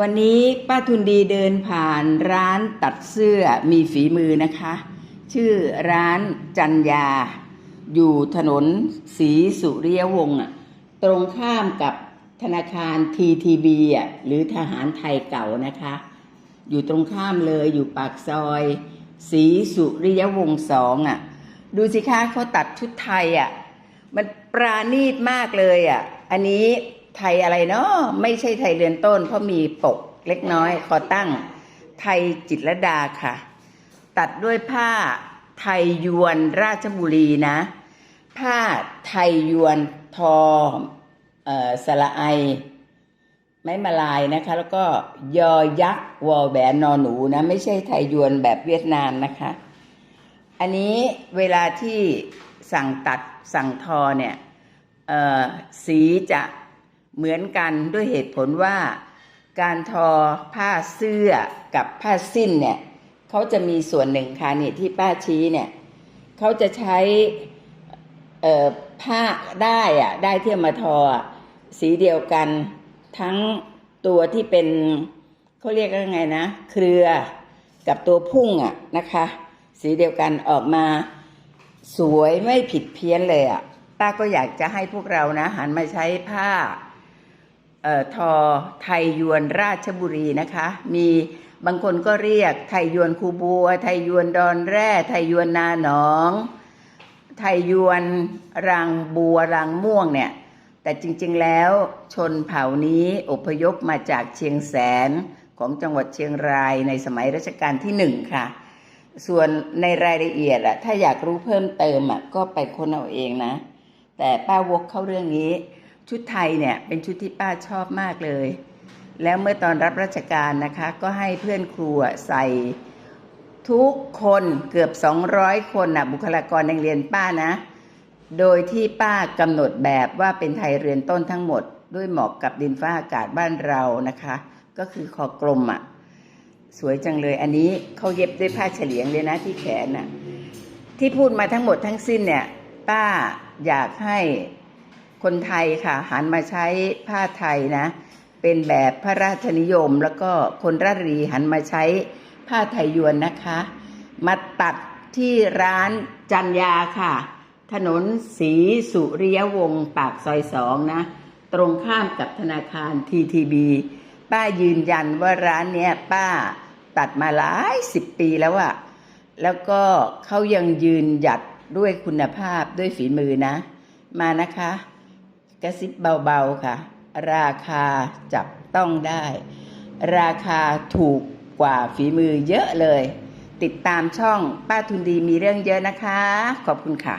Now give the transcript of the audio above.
วันนี้ป้าทุนดีเดินผ่านร้านตัดเสื้อมีฝีมือนะคะ ชื่อร้านจันยา อยู่ถนนศรีสุริยวงศ์ตรงข้ามกับธนาคาร TTB อะหรือทหารไทยเก่านะคะ อยู่ตรงข้ามเลยอยู่ปากซอยศรีสุริยวงศ์สองอะ ดูสิคะเขาตัดชุดไทยอะ มันปราณีตมากเลยอะ อันนี้ ไทยอะไรเนาะไม่ใช่ไทยเรือนต้น เพราะมีปกเล็กน้อยขอตั้ง ไทยจิตรดาค่ะ ตัดด้วยผ้าไทยยวนราชบุรีนะ ผ้าไทยยวนทอเอ่อสละไอ ไม้มาลายนะคะ แล้วก็ยอยักษ์วอลแหวนนอหนูนะไม่ใช่ไทยยวนแบบเวียดนามนะคะ อันนี้เวลาที่สั่งตัดสั่งทอเนี่ยเอ่อสีจะ เหมือนกันด้วยเหตุผลว่า การทอผ้าเสื้อกับผ้าสิ้นเนี่ยเขาจะมีส่วนหนึ่งค่ะนี่ที่ป้าชี้เนี่ยเขาจะใช้ผ้าได้อะได้ที่เอามาทอสีเดียวกันทั้งตัวที่เป็นเขาเรียกว่าไงนะ เครือกับตัวพุ่งอะนะคะ สีเดียวกันออกมาสวยไม่ผิดเพี้ยนเลยอะ่ะป้าก็อยากจะให้พวกเรานะหันมาใช้ผ้า ทอไทยยวนราชบุรีนะคะ มีบางคนก็เรียกไทยยวนคูบัว ไทยยวนดอนแร่ ไทยยวนนาหนอง ไทยยวนรังบัวรังม่วงเนี่ย แต่จริงๆแล้วชนเผ่านี้อพยพมาจากเชียงแสนของจังหวัดเชียงรายในสมัยรัชกาลที่หนึ่งค่ะ ส่วนในรายละเอียดอะถ้าอยากรู้เพิ่มเติมอะก็ไปค้นเอาเองนะ แต่ป้าวกเข้าเรื่องนี้ ชุดไทยเนี่ยเป็นชุดที่ป้าชอบมากเลย แล้วเมื่อตอนรับราชการนะคะ ก็ให้เพื่อนครูใส่ทุกคนเกือบ 200 คนน่ะบุคลากรในเรียนป้านะ โดยที่ป้ากำหนดแบบว่าเป็นไทยเรือนต้นทั้งหมด ด้วยเหมาะกับดินฟ้าอากาศบ้านเรานะคะ ก็คือคอกลมอะ สวยจังเลยอันนี้เขาเย็บด้วยผ้าเฉลียงเลยนะที่แขนน่ะที่พูดมาทั้งหมดทั้งสิ้นเนี่ย ป้าอยากให้ คนไทยค่ะหันมาใช้ผ้าไทยนะ เป็นแบบพระราชนิยม แล้วก็คนรารีหันมาใช้ผ้าไทยยวนนะคะ มาตัดที่ร้านจันยาค่ะ ถนนศรีสุริยวงศ์ปากซอยสองนะ ตรงข้ามกับธนาคาร TTB ป้ายืนยันว่าร้านเนี้ยป้าตัดมาหลายสิบปีแล้วอะแล้วก็เขายังยืนหยัดด้วยคุณภาพด้วยฝีมือนะ มานะคะ กระซิบเบาๆค่ะ ราคาจับต้องได้ ราคาถูกกว่าฝีมือเยอะเลย ติดตามช่องป้าทุนดีมีเรื่องเยอะนะคะ ขอบคุณค่ะ